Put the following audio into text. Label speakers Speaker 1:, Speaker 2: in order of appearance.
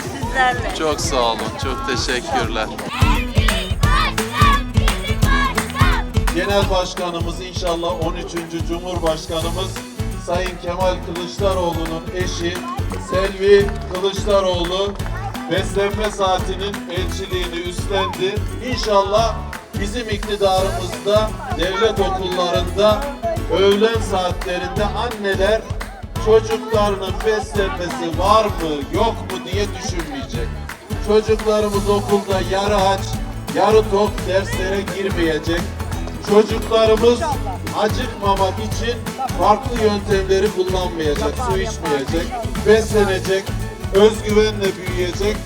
Speaker 1: sizlerle.
Speaker 2: Çok sağ olun. Çok teşekkürler.
Speaker 3: Genel Başkanımız inşallah 13. Cumhurbaşkanımız Sayın Kemal Kılıçdaroğlu'nun eşi Selvi Kılıçdaroğlu beslenme saatinin elçiliğini üstlendi. İnşallah bizim iktidarımızda devlet okullarında öğlen saatlerinde anneler çocuklarının beslenmesi var mı yok mu diye düşünmeyecek. Çocuklarımız okulda yarı aç, yarı tok derslere girmeyecek. Çocuklarımız acıkmamak için farklı yöntemleri kullanmayacak, su içmeyecek, beslenecek, özgüvenle büyüyecek